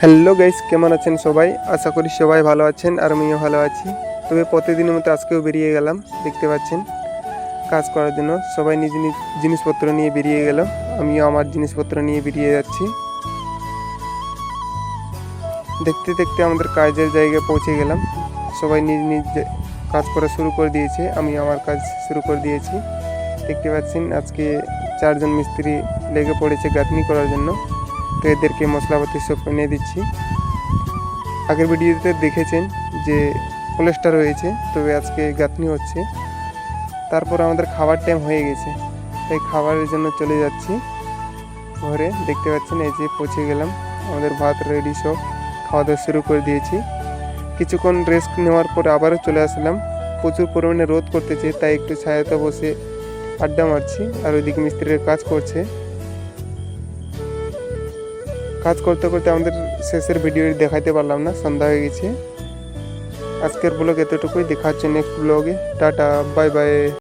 Hello guys, কেমন আছেন সবাই? আশা করি সবাই ভালো আছেন আর আমিও ভালো আছি। তবে প্রতিদিনের মতো আজকেও বেরিয়ে গেলাম, দেখতে পাচ্ছেন? কাজ করার জন্য সবাই নিজ নিজ জিনিসপত্র নিয়ে বেরিয়ে গেল। আমিও আমার জিনিসপত্র নিয়ে বেরিয়ে যাচ্ছি। দেখতে দেখতে আমাদের কাজের জায়গায় পৌঁছে গেলাম। সবাই নিজ নিজ কাজ করা শুরু করে দিয়েছে। আমি আমার কাজ শুরু করে দিয়েছি। দেখতে পাচ্ছেন, আজকে চারজন মিস্ত্রি লেগে পড়েছে গাঁথনি করার জন্য। তো এদেরকে মশলাপাতি সব এনে দিচ্ছি। আগের ভিডিওতে দেখেছেন যে প্লাস্টার হয়েছে তবে আজকে গাঁথনি হচ্ছে। তারপর আমাদের খাবার টাইম হয়ে গেছে। তাই খাবারের জন্য চলে যাচ্ছি। ঘরে দেখতে পাচ্ছেন এই যে পৌঁছে গেলাম। আমাদের ভাত রেডি সব। খাওয়া দাওয়া শুরু করে দিয়েছি। কিছুক্ষণ রেস্ট নেওয়ার পর আবারও চলে আসলাম। প্রচুর পরিমাণে রোদ করতেছে তাই একটু ছায়াতে বসে আড্ডা মারছি। আর ওইদিকে মিস্ত্রির কাজ করছে। কাজ করতে করতে আমাদের শেষের ভিডিও দেখাইতে পারলাম না, সন্ধ্যা হয়ে গেছে। আজকের ব্লগ এতটুকুই দেখা হচ্ছে নেক্সট ব্লগে টাটা বাই বাই